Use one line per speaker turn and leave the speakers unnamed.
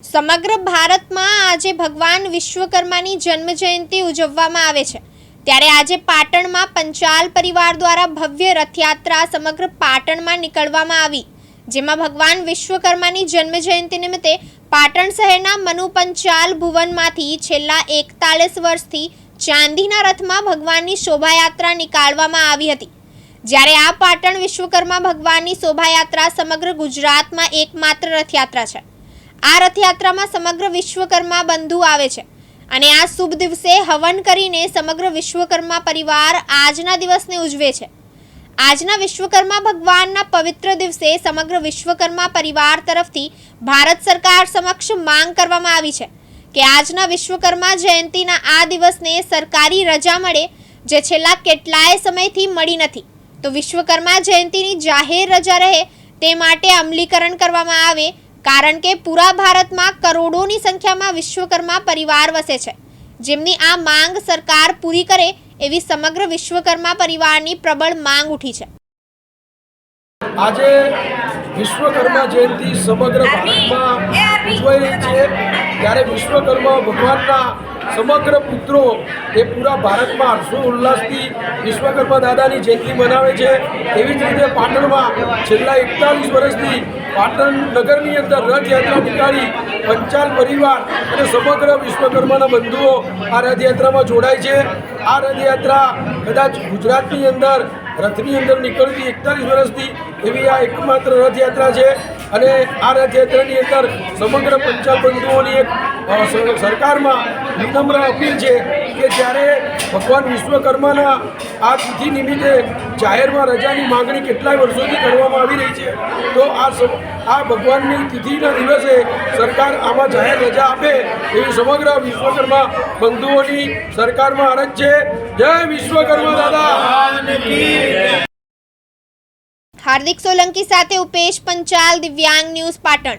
સમગ્ર ભારતમાં આજે ભગવાન વિશ્વકર્માની જન્મ જયંતિ ઉજવવામાં આવે છે. ત્યારે આજે પાટણમાં પંચાલ પરિવાર દ્વારા ભવ્ય રથયાત્રા સમગ્ર પાટણમાં નીકળવામાં આવી. જેમાં ભગવાન વિશ્વકર્માની જન્મ જયંતિ નિમિત્તે પાટણ શહેરના મનુ પંચાલ ભુવનમાંથી છેલ્લા એકતાલીસ વર્ષથી ચાંદીના રથમાં ભગવાનની શોભાયાત્રા નીકાળવામાં આવી હતી. જ્યારે આ પાટણ વિશ્વકર્મા ભગવાનની શોભાયાત્રા સમગ્ર ગુજરાતમાં એકમાત્ર રથયાત્રા છે. આ રથયાત્રામાં સમગ્ર વિશ્વકર્મા બંધુ આવે છે. અને આ શુભ દિવસે હવન કરીને સમગ્ર વિશ્વકર્મા પરિવાર આજના દિવસને ઉજવે છે. આજના વિશ્વકર્મા ભગવાનના પવિત્ર દિવસે સમગ્ર વિશ્વકર્મા પરિવાર તરફથી ભારત સરકાર સમક્ષ માંગ કરવામાં આવી છે કે આજના વિશ્વકર્મા જયંતિના આ દિવસને સરકારી રજા મળે જે છેલ્લા કેટલાય સમયથી મળી નથી. તો વિશ્વકર્મા જયંતિની જાહેર રજા રહે તે માટે અમલીકરણ કરવામાં આવે કારણ કે પૂરા ભારતમાં કરોડોની સંખ્યામાં વિશ્વકર્મા પરિવાર વસે છે. જેમની આ માંગ સરકાર પૂરી કરે એવી સમગ્ર વિશ્વકર્મા પરિવારની પ્રબળ માંગ ઉઠી છે.
આજે વિશ્વકર્મા જયંતિ સમગ્ર ભારતમાં ઉજવાઈ રહી છે. ત્યારે વિશ્વકર્મા ભગવાનના સમગ્ર પુત્રો એ પૂરા ભારતમાં હર્ષો ઉલ્લાસથી વિશ્વકર્મા દાદાની જયંતિ મનાવે છે. એવી જ રીતે પાટણમાં છેલ્લા એકતાલીસ વર્ષથી પાટણ નગરની અંદર રથયાત્રા નીકાળી પંચાલ પરિવાર અને સમગ્ર વિશ્વકર્માના બંધુઓ આ રથયાત્રામાં જોડાય છે. આ રથયાત્રા કદાચ ગુજરાતની અંદર રથની અંદર નીકળતી એકતાલીસ વર્ષથી એવી આ એકમાત્ર રથયાત્રા છે. અને આ રથયાત્રાની અંદર સમગ્ર પંચાલ બંધુઓની એક સરકારમાં વિનમ્ર અપીલ છે કે જ્યારે ભગવાન વિશ્વકર્માના આ તિથિ નિમિત્તે જાહેરમાં રજાની માંગણી કેટલાય વર્ષોથી કરવામાં આવી રહી છે, તો આ આ ભગવાનની તિથિના દિવસે સરકાર આમાં જાહેર રજા આપે એવી સમગ્ર વિશ્વકર્મા બંધુઓની સરકારમાં અરજ છે. જય વિશ્વકર્મા દાદા!
હાર્દિક સોલંકી સાથે ઉપેશ પંચાલ, દિવ્યાંગ ન્યૂઝ પાટણ.